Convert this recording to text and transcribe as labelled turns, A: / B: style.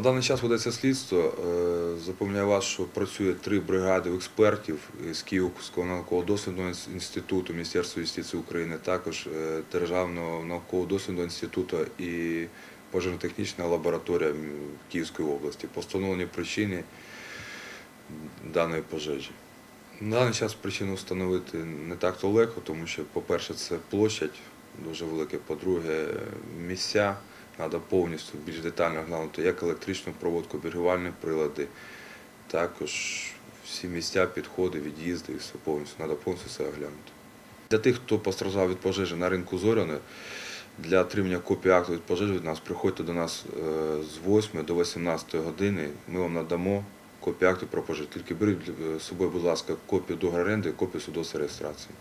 A: даний час ведеться слідство. Е, Запевняю вас, що працює три бригади експертів з Київського науково-дослідного інституту Міністерства юстиції України, також е, Державного науково-дослідного інституту і пожежно-технічна лабораторія Київської області по встановленню причини даної пожежі. На даний час причину встановити не так то легко, тому що, по-перше, це площадь дуже велика, по-друге, місця. Треба повністю більш детально глянути, як електричну проводку, біргувальні прилади, також всі місця, підходи, від'їзди і все повністю. Треба повністю все оглянути. Для тих, хто постраждав від пожежі на ринку Зоряне, для отримання копії акту від пожежі від нас приходьте до нас е, з 8 до 18 години. Ми вам надамо копію акту про пожежу. Тільки беріть е, з собою, будь ласка, копію договору оренди копію свідоцтва реєстрації.